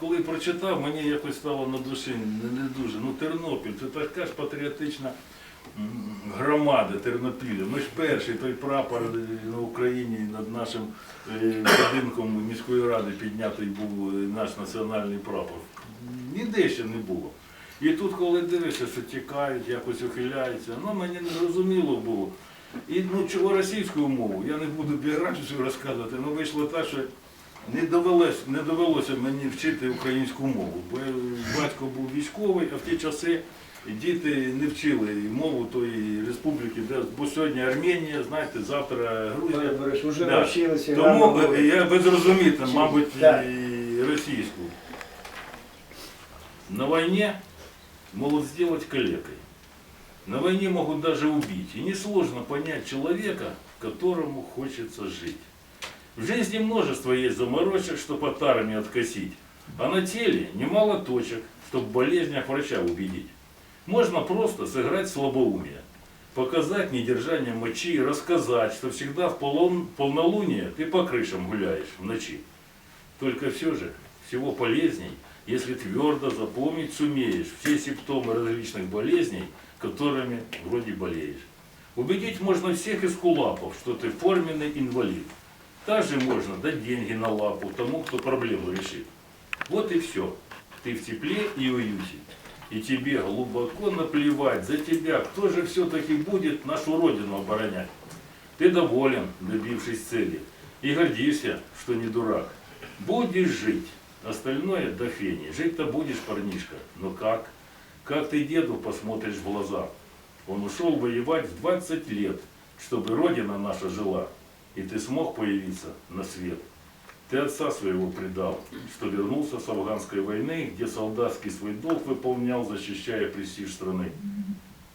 коли прочитав, мені якось стало на душі не, не дуже. Ну, Тернопіль, це така ж патріотична громада Тернопіля. Ми ж перший той прапор е, на Україні над нашим е, будинком міської ради піднятий був е, наш національний прапор. Ніде ще не було. І тут, коли дивишся, що тікають, якось ухиляються, ну мені не зрозуміло було. І ну, чого російську мову, я не буду біографію розказувати, але вийшло так, що не довелося, не довелося мені вчити українську мову. Бо батько був військовий, а в ті часи діти не вчили мову тої республіки, де бо сьогодні Арменія, знаєте, завтра Грузія. Олег уже Да. навчилися. Тому гарно е, говорити. я би зрозуміти, мабуть, Так. і російську. На войне могут сделать калекой. На войне могут даже убить. И несложно понять человека, которому хочется жить. В жизни множество есть заморочек, чтобы от армии откосить. А на теле немало точек, чтобы в болезнях врача убедить. Можно просто сыграть слабоумие. Показать недержание мочи и рассказать, что всегда в полон- полнолуние ты по крышам гуляешь в ночи. Только все же всего полезней, если твердо запомнить сумеешь все симптомы различных болезней, которыми вроде болеешь. Убедить можно всех из кулапов, что ты форменный инвалид. Также можно дать деньги на лапу тому, кто проблему решит. Вот и все. Ты в тепле и уюте. И тебе глубоко наплевать за тебя, кто же все-таки будет нашу родину оборонять. Ты доволен, добившись цели, и гордишься, что не дурак. Будешь жить, остальное до фени. Жить-то будешь, парнишка, но как? Как ты деду посмотришь в глаза? Он ушел воевать в 20 лет, чтобы родина наша жила, и ты смог появиться на свет. Ты отца своего предал, что вернулся с афганской войны, где солдатский свой долг выполнял, защищая престиж страны.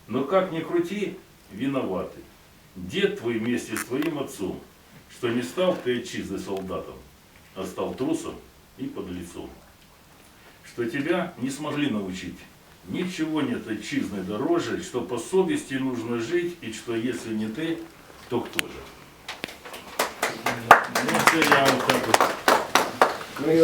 Но как ни крути, виноватый. Дед твой вместе с твоим отцом, что не стал ты отчизной солдатом, а стал трусом и подлецом. Что тебя не смогли научить. Ничего нет отчизны дороже, что по совести нужно жить, и что если не ты, то кто же? City Island Temple.